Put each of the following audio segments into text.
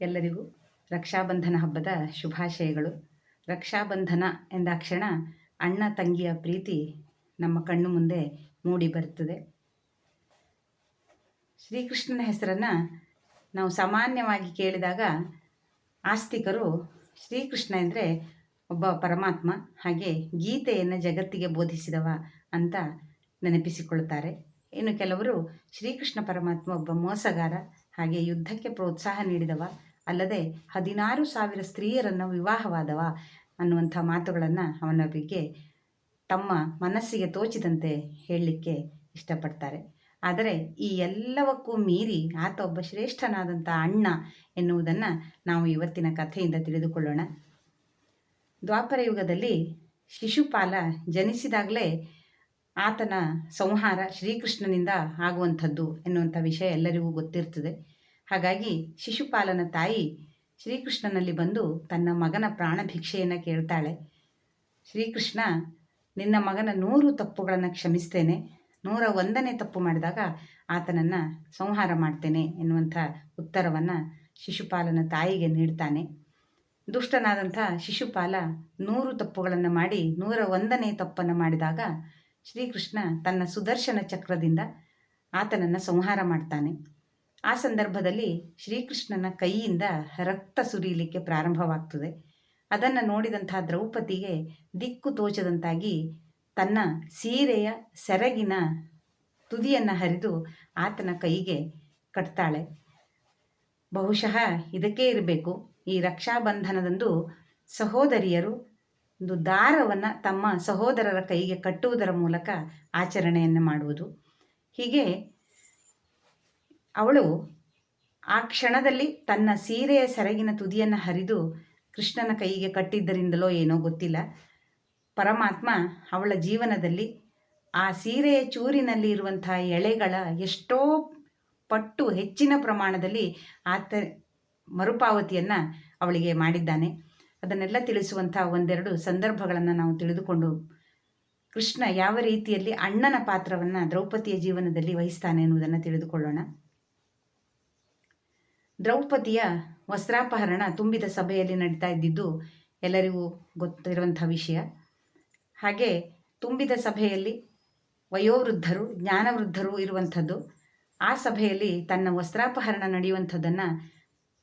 ಎಲ್ಲರಿಗೂ ರಕ್ಷಾಬಂಧನ ಹಬ್ಬದ ಶುಭಾಶಯಗಳು. ರಕ್ಷಾಬಂಧನ ಎಂದಾಕ್ಷಣ ಅಣ್ಣ ತಂಗಿಯ ಪ್ರೀತಿ ನಮ್ಮ ಕಣ್ಣು ಮುಂದೆ ಮೂಡಿ ಬರುತ್ತದೆ. ಶ್ರೀಕೃಷ್ಣನ ಹೆಸರನ್ನು ನಾವು ಸಾಮಾನ್ಯವಾಗಿ ಕೇಳಿದಾಗ ಆಸ್ತಿಕರು ಶ್ರೀಕೃಷ್ಣ ಎಂದರೆ ಒಬ್ಬ ಪರಮಾತ್ಮ, ಹಾಗೆ ಗೀತೆಯನ್ನು ಜಗತ್ತಿಗೆ ಬೋಧಿಸಿದವ ಅಂತ ನೆನಪಿಸಿಕೊಳ್ಳುತ್ತಾರೆ. ಇನ್ನು ಕೆಲವರು ಶ್ರೀಕೃಷ್ಣ ಪರಮಾತ್ಮ ಒಬ್ಬ ಮೋಸಗಾರ, ಹಾಗೆ ಯುದ್ಧಕ್ಕೆ ಪ್ರೋತ್ಸಾಹ ನೀಡಿದವ ಅಲ್ಲದೆ ಹದಿನಾರು ಸಾವಿರ ಸ್ತ್ರೀಯರನ್ನು ವಿವಾಹವಾದವ ಅನ್ನುವಂಥ ಮಾತುಗಳನ್ನು ಅವನ ಬಗ್ಗೆ ತಮ್ಮ ಮನಸ್ಸಿಗೆ ತೋಚಿದಂತೆ ಹೇಳಲಿಕ್ಕೆ ಇಷ್ಟಪಡ್ತಾರೆ. ಆದರೆ ಈ ಎಲ್ಲವಕ್ಕೂ ಮೀರಿ ಆತ ಒಬ್ಬ ಶ್ರೇಷ್ಠನಾದಂಥ ಅಣ್ಣ ಎನ್ನುವುದನ್ನು ನಾವು ಇವತ್ತಿನ ಕಥೆಯಿಂದ ತಿಳಿದುಕೊಳ್ಳೋಣ. ದ್ವಾಪರ ಯುಗದಲ್ಲಿ ಶಿಶುಪಾಲ ಜನಿಸಿದಾಗಲೇ ಆತನ ಸಂಹಾರ ಶ್ರೀಕೃಷ್ಣನಿಂದ ಆಗುವಂಥದ್ದು ಎನ್ನುವಂಥ ವಿಷಯ ಎಲ್ಲರಿಗೂ ಗೊತ್ತಿರ್ತದೆ. ಹಾಗಾಗಿ ಶಿಶುಪಾಲನ ತಾಯಿ ಶ್ರೀಕೃಷ್ಣನಲ್ಲಿ ಬಂದು ತನ್ನ ಮಗನ ಪ್ರಾಣ ಭಿಕ್ಷೆಯನ್ನು ಕೇಳ್ತಾಳೆ. ಶ್ರೀಕೃಷ್ಣ, ನಿನ್ನ ಮಗನ ನೂರು ತಪ್ಪುಗಳನ್ನು ಕ್ಷಮಿಸ್ತೇನೆ. ನೂರ ಒಂದನೇ ತಪ್ಪು ಮಾಡಿದಾಗ ಆತನನ್ನು ಸಂಹಾರ ಮಾಡ್ತೇನೆ ಎನ್ನುವಂಥ ಉತ್ತರವನ್ನು ಶಿಶುಪಾಲನ ತಾಯಿಗೆ ನೀಡ್ತಾನೆ. ದುಷ್ಟನಾದಂಥ ಶಿಶುಪಾಲ ನೂರು ತಪ್ಪುಗಳನ್ನು ಮಾಡಿ ನೂರ ಒಂದನೇ ತಪ್ಪನ್ನು ಮಾಡಿದಾಗ ಶ್ರೀಕೃಷ್ಣ ತನ್ನ ಸುದರ್ಶನ ಚಕ್ರದಿಂದ ಆತನನ್ನು ಸಂಹಾರ ಮಾಡ್ತಾನೆ. ಆ ಸಂದರ್ಭದಲ್ಲಿ ಶ್ರೀಕೃಷ್ಣನ ಕೈಯಿಂದ ರಕ್ತ ಸುರಿಯಲಿಕ್ಕೆ ಪ್ರಾರಂಭವಾಗ್ತದೆ. ಅದನ್ನು ನೋಡಿದಂಥ ದ್ರೌಪದಿಗೆ ದಿಕ್ಕು ತೋಚದಂತಾಗಿ ತನ್ನ ಸೀರೆಯ ಸೆರಗಿನ ತುದಿಯನ್ನು ಹರಿದು ಆತನ ಕೈಗೆ ಕಟ್ತಾಳೆ. ಬಹುಶಃ ಇದಕ್ಕೇ ಇರಬೇಕು. ಈ ರಕ್ಷಾಬಂಧನದಂದು ಸಹೋದರಿಯರು ಒಂದು ದಾರವನ್ನು ತಮ್ಮ ಸಹೋದರರ ಕೈಗೆ ಕಟ್ಟುವುದರ ಮೂಲಕ ಆಚರಣೆಯನ್ನು ಮಾಡುವುದು. ಹೀಗೆ ಅವಳು ಆ ಕ್ಷಣದಲ್ಲಿ ತನ್ನ ಸೀರೆಯ ಸೆರಗಿನ ತುದಿಯನ್ನು ಹರಿದು ಕೃಷ್ಣನ ಕೈಗೆ ಕಟ್ಟಿದ್ದರಿಂದಲೋ ಏನೋ ಗೊತ್ತಿಲ್ಲ. ಪರಮಾತ್ಮ ಅವಳ ಜೀವನದಲ್ಲಿ ಆ ಸೀರೆಯ ಚೂರಿನಲ್ಲಿ ಇರುವಂಥ ಎಳೆಗಳ ಎಷ್ಟೋ ಪಟ್ಟು ಹೆಚ್ಚಿನ ಪ್ರಮಾಣದಲ್ಲಿ ಆತ ಮರುಪಾವತಿಯನ್ನು ಅವಳಿಗೆ ಮಾಡಿದ್ದಾನೆ. ಅದನ್ನೆಲ್ಲ ತಿಳಿಸುವಂಥ ಒಂದೆರಡು ಸಂದರ್ಭಗಳನ್ನು ನಾವು ತಿಳಿದುಕೊಂಡು ಕೃಷ್ಣ ಯಾವ ರೀತಿಯಲ್ಲಿ ಅಣ್ಣನ ಪಾತ್ರವನ್ನು ದ್ರೌಪದಿಯ ಜೀವನದಲ್ಲಿ ವಹಿಸ್ತಾನೆ ಎನ್ನುವುದನ್ನು ತಿಳಿದುಕೊಳ್ಳೋಣ. ದ್ರೌಪದಿಯ ವಸ್ತ್ರಾಪಹರಣ ತುಂಬಿದ ಸಭೆಯಲ್ಲಿ ನಡೀತಾ ಇದ್ದಿದ್ದು ಎಲ್ಲರಿಗೂ ಗೊತ್ತಿರುವಂಥ ವಿಷಯ. ಹಾಗೆ ತುಂಬಿದ ಸಭೆಯಲ್ಲಿ ವಯೋವೃದ್ಧರು, ಜ್ಞಾನವೃದ್ಧರು ಇರುವಂಥದ್ದು, ಆ ಸಭೆಯಲ್ಲಿ ತನ್ನ ವಸ್ತ್ರಾಪಹರಣ ನಡೆಯುವಂಥದ್ದನ್ನು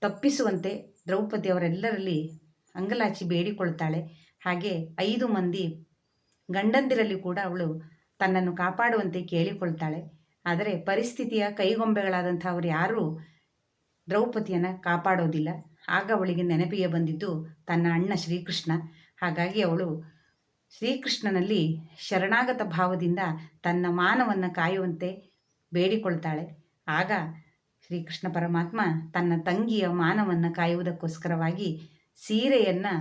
ತಪ್ಪಿಸುವಂತೆ ದ್ರೌಪದಿ ಅವರೆಲ್ಲರಲ್ಲಿ ಅಂಗಲಾಚಿ ಬೇಡಿಕೊಳ್ತಾಳೆ. ಹಾಗೆ ಐದು ಮಂದಿ ಗಂಡಂದಿರಲ್ಲಿ ಕೂಡ ಅವಳು ತನ್ನನ್ನು ಕಾಪಾಡುವಂತೆ ಕೇಳಿಕೊಳ್ತಾಳೆ. ಆದರೆ ಪರಿಸ್ಥಿತಿಯ ಕೈಗೊಂಬೆಗಳಾದಂಥ ಅವರು ಯಾರೂ? ದ್ರೌಪದಿಯನ್ನು ಕಾಪಾಡೋದಿಲ್ಲ. ಆಗ ಅವಳಿಗೆ ನೆನಪಿಗೆ ಬಂದಿದ್ದು ತನ್ನ ಅಣ್ಣ ಶ್ರೀಕೃಷ್ಣ. ಹಾಗಾಗಿ ಅವಳು ಶ್ರೀಕೃಷ್ಣನಲ್ಲಿ ಶರಣಾಗತ ಭಾವದಿಂದ ತನ್ನ ಮಾನವನ್ನು ಕಾಯುವಂತೆ ಬೇಡಿಕೊಳ್ತಾಳೆ. ಆಗ ಶ್ರೀಕೃಷ್ಣ ಪರಮಾತ್ಮ ತನ್ನ ತಂಗಿಯ ಮಾನವನ್ನು ಕಾಯುವುದಕ್ಕೋಸ್ಕರವಾಗಿ ಸೀರೆಯನ್ನು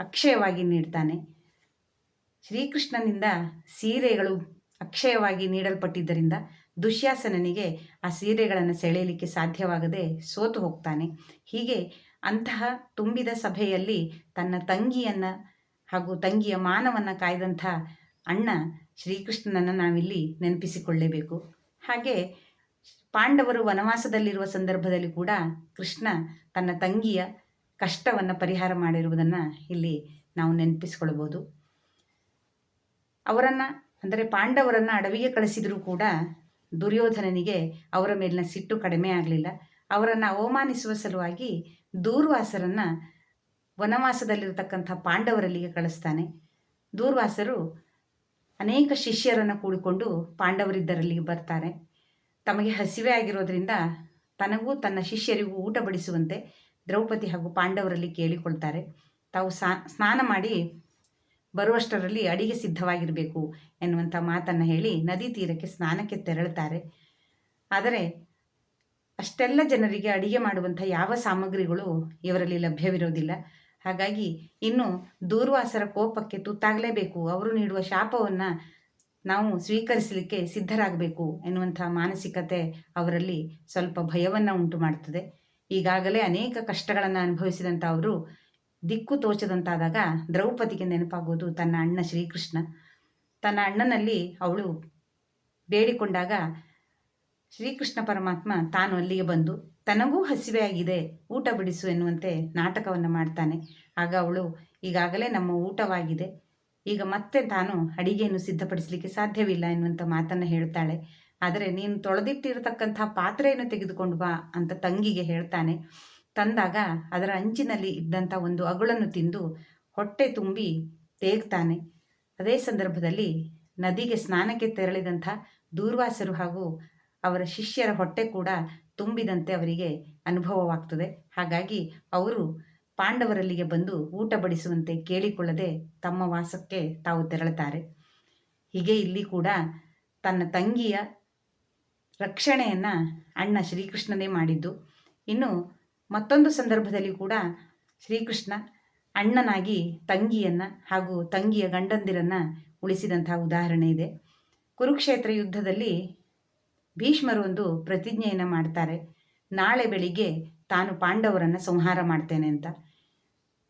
ಅಕ್ಷಯವಾಗಿ ನೀಡ್ತಾನೆ. ಶ್ರೀಕೃಷ್ಣನಿಂದ ಸೀರೆಗಳು ಅಕ್ಷಯವಾಗಿ ನೀಡಲ್ಪಟ್ಟಿದ್ದರಿಂದ ದುಶ್ಯಾಸನನಿಗೆ ಆ ಸೀರೆಗಳನ್ನು ಸೆಳೆಯಲಿಕ್ಕೆ ಸಾಧ್ಯವಾಗದೆ ಸೋತು ಹೋಗ್ತಾನೆ. ಹೀಗೆ ಅಂತಹ ತುಂಬಿದ ಸಭೆಯಲ್ಲಿ ತನ್ನ ತಂಗಿಯನ್ನು ಹಾಗೂ ತಂಗಿಯ ಮಾನವನ್ನು ಕಾಯ್ದಂಥ ಅಣ್ಣ ಶ್ರೀಕೃಷ್ಣನನ್ನು ನಾವಿಲ್ಲಿ ನೆನಪಿಸಿಕೊಳ್ಳೇಬೇಕು. ಹಾಗೆ ಪಾಂಡವರು ವನವಾಸದಲ್ಲಿರುವ ಸಂದರ್ಭದಲ್ಲಿ ಕೂಡ ಕೃಷ್ಣ ತನ್ನ ತಂಗಿಯ ಕಷ್ಟವನ್ನು ಪರಿಹಾರ ಮಾಡಿರುವುದನ್ನು ಇಲ್ಲಿ ನಾವು ನೆನಪಿಸಿಕೊಳ್ಬೋದು ಅವರನ್ನು, ಅಂದರೆ ಪಾಂಡವರನ್ನು ಅಡವಿಗೆ ಕಳಿಸಿದರೂ ಕೂಡ ದುರ್ಯೋಧನನಿಗೆ ಅವರ ಮೇಲಿನ ಸಿಟ್ಟು ಕಡಿಮೆ ಆಗಲಿಲ್ಲ. ಅವರನ್ನು ಅವಮಾನಿಸುವ ಸಲುವಾಗಿ ದೂರ್ವಾಸರನ್ನು ವನವಾಸದಲ್ಲಿರತಕ್ಕಂಥ ಪಾಂಡವರಲ್ಲಿಗೆ ಕಳಿಸ್ತಾನೆ. ದೂರ್ವಾಸರು ಅನೇಕ ಶಿಷ್ಯರನ್ನು ಕೂಡಿಕೊಂಡು ಪಾಂಡವರಿದ್ದರಲ್ಲಿಗೆ ಬರ್ತಾರೆ. ತಮಗೆ ಹಸಿವೆ ಆಗಿರೋದ್ರಿಂದ ತನಗೂ ತನ್ನ ಶಿಷ್ಯರಿಗೂ ಊಟ ಬಡಿಸುವಂತೆ ದ್ರೌಪದಿ ಹಾಗೂ ಪಾಂಡವರಲ್ಲಿ ಕೇಳಿಕೊಳ್ತಾರೆ. ತಾವು ಸ್ನಾನ ಮಾಡಿ ಬರುವಷ್ಟರಲ್ಲಿ ಅಡಿಗೆ ಸಿದ್ಧವಾಗಿರಬೇಕು ಎನ್ನುವಂಥ ಮಾತನ್ನು ಹೇಳಿ ನದಿ ತೀರಕ್ಕೆ ಸ್ನಾನಕ್ಕೆ ತೆರಳುತ್ತಾರೆ. ಆದರೆ ಅಷ್ಟೆಲ್ಲ ಜನರಿಗೆ ಅಡಿಗೆ ಮಾಡುವಂಥ ಯಾವ ಸಾಮಗ್ರಿಗಳು ಇವರಲ್ಲಿ ಲಭ್ಯವಿರೋದಿಲ್ಲ. ಹಾಗಾಗಿ ಇನ್ನು ದೂರ್ವಾಸರ ಕೋಪಕ್ಕೆ ತುತ್ತಾಗಲೇಬೇಕು. ಅವರು ನೀಡುವ ಶಾಪವನ್ನು ನಾವು ಸ್ವೀಕರಿಸಲಿಕ್ಕೆ ಸಿದ್ಧರಾಗಬೇಕು ಎನ್ನುವಂಥ ಮಾನಸಿಕತೆ ಅವರಲ್ಲಿ ಸ್ವಲ್ಪ ಭಯವನ್ನು ಉಂಟು ಮಾಡುತ್ತದೆ ಈಗಾಗಲೇ ಅನೇಕ ಕಷ್ಟಗಳನ್ನು ಅನುಭವಿಸಿದಂಥ ಅವರು ದಿಕ್ಕು ತೋಚದಂತಾದಾಗ ದ್ರೌಪದಿಗೆ ನೆನಪಾಗೋದು ತನ್ನ ಅಣ್ಣ ಶ್ರೀಕೃಷ್ಣ. ತನ್ನ ಅಣ್ಣನಲ್ಲಿ ಅವಳು ಬೇಡಿಕೊಂಡಾಗ ಶ್ರೀಕೃಷ್ಣ ಪರಮಾತ್ಮ ತಾನು ಅಲ್ಲಿಗೆ ಬಂದು, ತನಗೂ ಹಸಿವೆಯಾಗಿದೆ, ಊಟ ಬಿಡಿಸು ಎನ್ನುವಂತೆ ನಾಟಕವನ್ನು ಮಾಡ್ತಾನೆ. ಆಗ ಅವಳು, ಈಗಾಗಲೇ ನಮ್ಮ ಊಟವಾಗಿದೆ, ಈಗ ಮತ್ತೆ ತಾನು ಅಡಿಗೆಯನ್ನು ಸಿದ್ಧಪಡಿಸಲಿಕ್ಕೆ ಸಾಧ್ಯವಿಲ್ಲ ಎನ್ನುವಂಥ ಮಾತನ್ನು ಹೇಳ್ತಾಳೆ. ಆದರೆ, ನೀನು ತೊಳೆದಿಟ್ಟಿರತಕ್ಕಂಥ ಪಾತ್ರೆಯನ್ನು ತೆಗೆದುಕೊಂಡು ಬಾ ಅಂತ ತಂಗಿಗೆ ಹೇಳ್ತಾನೆ. ತಂದಾಗ ಅದರ ಅಂಚಿನಲ್ಲಿ ಇದ್ದಂಥ ಒಂದು ಅಗುಳನ್ನು ತಿಂದು ಹೊಟ್ಟೆ ತುಂಬಿ ತೇಗ್ತಾನೆ. ಅದೇ ಸಂದರ್ಭದಲ್ಲಿ ನದಿಗೆ ಸ್ನಾನಕ್ಕೆ ತೆರಳಿದಂಥ ದೂರ್ವಾಸರು ಹಾಗೂ ಅವರ ಶಿಷ್ಯರ ಹೊಟ್ಟೆ ಕೂಡ ತುಂಬಿದಂತೆ ಅವರಿಗೆ ಅನುಭವವಾಗ್ತದೆ. ಹಾಗಾಗಿ ಅವರು ಪಾಂಡವರಲ್ಲಿಗೆ ಬಂದು ಊಟ ಬಡಿಸುವಂತೆ ಕೇಳಿಕೊಳ್ಳದೆ ತಮ್ಮ ವಾಸಕ್ಕೆ ತಾವು ತೆರಳುತ್ತಾರೆ. ಹೀಗೆ ಇಲ್ಲಿ ಕೂಡ ತನ್ನ ತಂಗಿಯ ರಕ್ಷಣೆಯನ್ನು ಅಣ್ಣ ಶ್ರೀಕೃಷ್ಣನೇ ಮಾಡಿದ್ದು. ಇನ್ನು ಮತ್ತೊಂದು ಸಂದರ್ಭದಲ್ಲಿ ಕೂಡ ಶ್ರೀಕೃಷ್ಣ ಅಣ್ಣನಾಗಿ ತಂಗಿಯನ್ನು ಹಾಗೂ ತಂಗಿಯ ಗಂಡಂದಿರನ್ನು ಉಳಿಸಿದಂತಹ ಉದಾಹರಣೆ ಇದೆ. ಕುರುಕ್ಷೇತ್ರ ಯುದ್ಧದಲ್ಲಿ ಭೀಷ್ಮರು ಒಂದು ಪ್ರತಿಜ್ಞೆಯನ್ನು ಮಾಡ್ತಾರೆ. ನಾಳೆ ಬೆಳಿಗ್ಗೆ ತಾನು ಪಾಂಡವರನ್ನು ಸಂಹಾರ ಮಾಡ್ತೇನೆ ಅಂತ.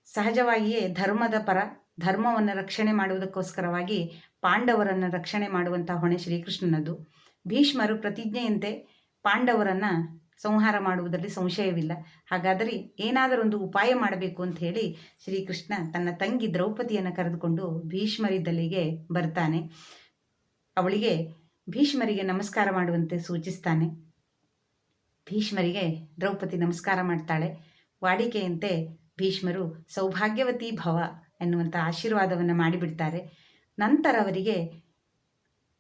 ಸಹಜವಾಗಿಯೇ ಧರ್ಮದ ಪರ ಧರ್ಮವನ್ನು ರಕ್ಷಣೆ ಮಾಡುವುದಕ್ಕೋಸ್ಕರವಾಗಿ ಪಾಂಡವರನ್ನು ರಕ್ಷಣೆ ಮಾಡುವಂಥ ಹೊಣೆ ಶ್ರೀಕೃಷ್ಣನದು ಭೀಷ್ಮರು ಪ್ರತಿಜ್ಞೆಯಂತೆ ಪಾಂಡವರನ್ನು ಸಂಹಾರ ಮಾಡುವುದರಲ್ಲಿ ಸಂಶಯವಿಲ್ಲ. ಹಾಗಾದರೆ ಏನಾದರೂ ಒಂದು ಉಪಾಯ ಮಾಡಬೇಕು ಅಂತ ಹೇಳಿ ಶ್ರೀಕೃಷ್ಣ ತನ್ನ ತಂಗಿ ದ್ರೌಪದಿಯನ್ನು ಕರೆದುಕೊಂಡು ಭೀಷ್ಮರಿದ್ದಲ್ಲಿಗೆ ಬರ್ತಾನೆ. ಅವಳಿಗೆ, ಭೀಷ್ಮರಿಗೆ ನಮಸ್ಕಾರ ಮಾಡುವಂತೆ ಸೂಚಿಸ್ತಾನೆ. ಭೀಷ್ಮರಿಗೆ ದ್ರೌಪದಿ ನಮಸ್ಕಾರ ಮಾಡ್ತಾಳೆ. ವಾಡಿಕೆಯಂತೆ ಭೀಷ್ಮರು ಸೌಭಾಗ್ಯವತಿ ಭವ ಎನ್ನುವಂಥ ಆಶೀರ್ವಾದವನ್ನು ಮಾಡಿಬಿಡ್ತಾರೆ. ನಂತರ ಅವರಿಗೆ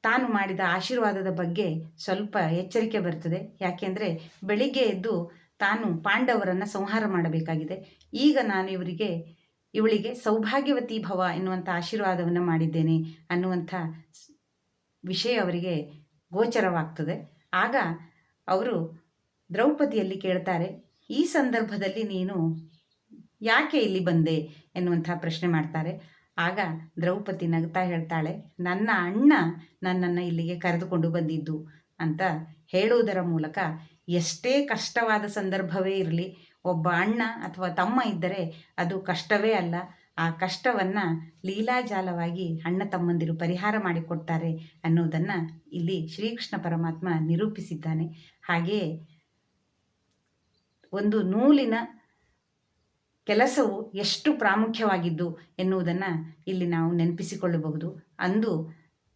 ತಾನು ಮಾಡಿದ ಆಶೀರ್ವಾದದ ಬಗ್ಗೆ ಸ್ವಲ್ಪ ಎಚ್ಚರಿಕೆ ಬರ್ತದೆ. ಯಾಕೆಂದರೆ ಬೆಳಿಗ್ಗೆ ಎದ್ದು ತಾನು ಪಾಂಡವರನ್ನು ಸಂಹಾರ ಮಾಡಬೇಕಾಗಿದೆ. ಈಗ ನಾನು ಇವರಿಗೆ, ಇವಳಿಗೆ ಸೌಭಾಗ್ಯವತಿ ಭವ ಎನ್ನುವಂಥ ಆಶೀರ್ವಾದವನ್ನು ಮಾಡಿದ್ದೇನೆ ಅನ್ನುವಂಥ ವಿಷಯ ಅವರಿಗೆ ಗೋಚರವಾಗ್ತದೆ. ಆಗ ಅವರು ದ್ರೌಪದಿಯಲ್ಲಿ ಕೇಳ್ತಾರೆ, ಈ ಸಂದರ್ಭದಲ್ಲಿ ನೀನು ಯಾಕೆ ಇಲ್ಲಿ ಬಂದೆ ಎನ್ನುವಂಥ ಪ್ರಶ್ನೆ ಮಾಡ್ತಾರೆ. ಆಗ ದ್ರೌಪದಿ ನಗ್ತಾ ಹೇಳ್ತಾಳೆ, ನನ್ನ ಅಣ್ಣ ನನ್ನನ್ನು ಇಲ್ಲಿಗೆ ಕರೆದುಕೊಂಡು ಬಂದಿದ್ದು ಅಂತ ಹೇಳುವುದರ ಮೂಲಕ ಎಷ್ಟೇ ಕಷ್ಟವಾದ ಸಂದರ್ಭವೇ ಇರಲಿ, ಒಬ್ಬ ಅಣ್ಣ ಅಥವಾ ತಮ್ಮ ಇದ್ದರೆ ಅದು ಕಷ್ಟವೇ ಅಲ್ಲ. ಆ ಕಷ್ಟವನ್ನು ಲೀಲಾಜಾಲವಾಗಿ ಅಣ್ಣ ತಮ್ಮಂದಿರು ಪರಿಹಾರ ಮಾಡಿಕೊಡ್ತಾರೆ ಅನ್ನೋದನ್ನು ಇಲ್ಲಿ ಶ್ರೀಕೃಷ್ಣ ಪರಮಾತ್ಮ ನಿರೂಪಿಸಿದ್ದಾನೆ. ಹಾಗೆಯೇ ಒಂದು ನೂಲಿನ ಕೆಲಸವು ಎಷ್ಟು ಪ್ರಾಮುಖ್ಯವಾಗಿದ್ದು ಎನ್ನುವುದನ್ನು ಇಲ್ಲಿ ನಾವು ನೆನಪಿಸಿಕೊಳ್ಳಬಹುದು. ಅಂದು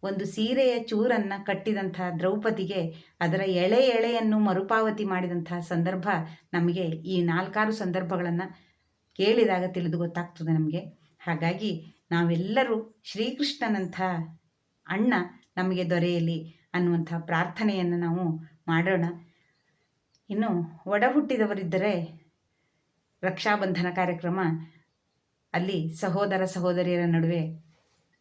ಒಂದು ಸೀರೆಯ ಚೂರನ್ನು ಕಟ್ಟಿದಂಥ ದ್ರೌಪದಿಗೆ ಅದರ ಎಳೆ ಎಳೆಯನ್ನು ಮರುಪಾವತಿ ಮಾಡಿದಂಥ ಸಂದರ್ಭ ನಮಗೆ ಈ ನಾಲ್ಕಾರು ಸಂದರ್ಭಗಳನ್ನು ಕೇಳಿದಾಗ ತಿಳಿದು ಗೊತ್ತಾಗ್ತದೆ ನಮಗೆ. ಹಾಗಾಗಿ ನಾವೆಲ್ಲರೂ ಶ್ರೀಕೃಷ್ಣನಂಥ ಅಣ್ಣ ನಮಗೆ ದೊರೆಯಲಿ ಅನ್ನುವಂಥ ಪ್ರಾರ್ಥನೆಯನ್ನು ನಾವು ಮಾಡೋಣ. ಇನ್ನು ಒಡ ಹುಟ್ಟಿದವರಿದ್ದರೆ ರಕ್ಷಾಬಂಧನ ಕಾರ್ಯಕ್ರಮ ಅಲ್ಲಿ ಸಹೋದರ ಸಹೋದರಿಯರ ನಡುವೆ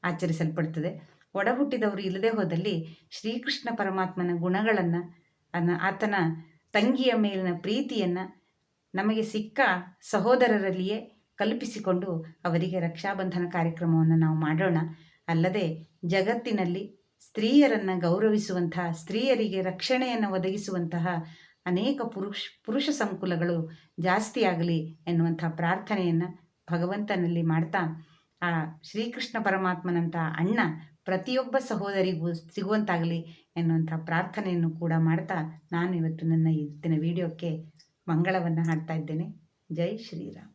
ಆಚರಿಸಲ್ಪಡ್ತದೆ. ಒಡಹುಟ್ಟಿದವರು ಇಲ್ಲದೆ ಹೋದಲ್ಲಿ ಶ್ರೀಕೃಷ್ಣ ಪರಮಾತ್ಮನ ಗುಣಗಳನ್ನು, ಅನ್ನ, ಆತನ ತಂಗಿಯ ಮೇಲಿನ ಪ್ರೀತಿಯನ್ನು ನಮಗೆ ಸಿಕ್ಕ ಸಹೋದರರಲ್ಲಿಯೇ ಕಲ್ಪಿಸಿಕೊಂಡು ಅವರಿಗೆ ರಕ್ಷಾಬಂಧನ ಕಾರ್ಯಕ್ರಮವನ್ನು ನಾವು ಮಾಡೋಣ. ಅಲ್ಲದೆ ಜಗತ್ತಿನಲ್ಲಿ ಸ್ತ್ರೀಯರನ್ನು ಗೌರವಿಸುವಂತಹ, ಸ್ತ್ರೀಯರಿಗೆ ರಕ್ಷಣೆಯನ್ನು ಒದಗಿಸುವಂತಹ ಅನೇಕ ಪುರುಷ ಪುರುಷ ಸಂಕುಲಗಳು ಜಾಸ್ತಿಯಾಗಲಿ ಎನ್ನುವಂಥ ಪ್ರಾರ್ಥನೆಯನ್ನು ಭಗವಂತನಲ್ಲಿ ಮಾಡ್ತಾ, ಆ ಶ್ರೀಕೃಷ್ಣ ಪರಮಾತ್ಮನಂಥ ಅಣ್ಣ ಪ್ರತಿಯೊಬ್ಬ ಸಹೋದರಿಗೂ ಸಿಗುವಂತಾಗಲಿ ಎನ್ನುವಂಥ ಪ್ರಾರ್ಥನೆಯನ್ನು ಕೂಡ ಮಾಡ್ತಾ ನಾನು ಇವತ್ತು ನನ್ನ ಇವತ್ತಿನ ವಿಡಿಯೋಕ್ಕೆ ಮಂಗಳವನ್ನು ಹಾಡ್ತಾ ಇದ್ದೇನೆ. ಜೈ ಶ್ರೀರಾಮ್.